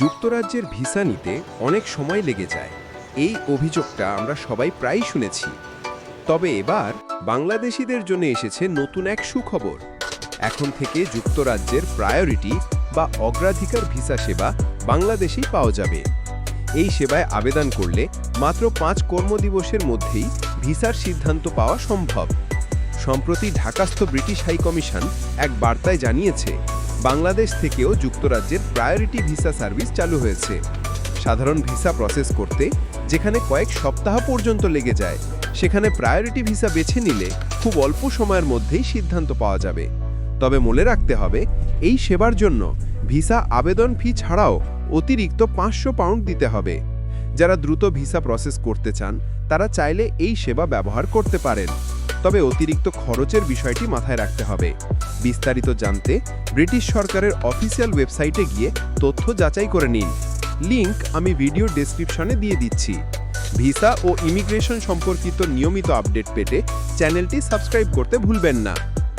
যুক্তরাজ্যের ভিসা নিতে অনেক সময় লেগে যায়। এই অভিযোগটা আমরা সবাই প্রায়ই শুনেছি। তবে এবার বাংলাদেশিদের জন্য এসেছে নতুন এক সুখবর। এখন থেকে যুক্তরাজ্যের প্রায়োরিটি বা অগ্রাধিকার ভিসা সেবা বাংলাদেশেই পাওয়া যাবে। এই সেবায় আবেদন করলে মাত্র পাঁচ কর্মদিবসের মধ্যেই ভিসার সিদ্ধান্ত পাওয়া সম্ভব। সম্প্রতি ঢাকাস্থ ব্রিটিশ হাই কমিশন এক বার্তায় জানিয়েছে বাংলাদেশ থেকেও যুক্তরাজ্যের প্রায়োরিটি ভিসা সার্ভিস চালু হয়েছে। সাধারণ ভিসা প্রসেস করতে যেখানে কয়েক সপ্তাহ পর্যন্ত লেগে যায়, সেখানে প্রায়োরিটি ভিসা বেছে নিলে খুব অল্প সময়ের মধ্যেই সিদ্ধান্ত পাওয়া যাবে। তবে মনে রাখতে হবে, এই সেবার জন্য ভিসা আবেদন ফি ছাড়াও অতিরিক্ত পাঁচশো পাউন্ড দিতে হবে। যারা দ্রুত ভিসা প্রসেস করতে চান, তারা চাইলে এই সেবা ব্যবহার করতে পারেন। তবে অতিরিক্ত খরচের বিষয়টি মাথায় রাখতে হবে। বিস্তারিত জানতে ব্রিটিশ সরকারের অফিসিয়াল ওয়েবসাইটে গিয়ে তথ্য যাচাই করে নিন। লিংক আমি ভিডিও ডেসক্রিপশনে দিয়ে দিচ্ছি। ভিসা ও ইমিগ্রেশন সম্পর্কিত নিয়মিত আপডেট পেতে চ্যানেলটি সাবস্ক্রাইব করতে ভুলবেন না।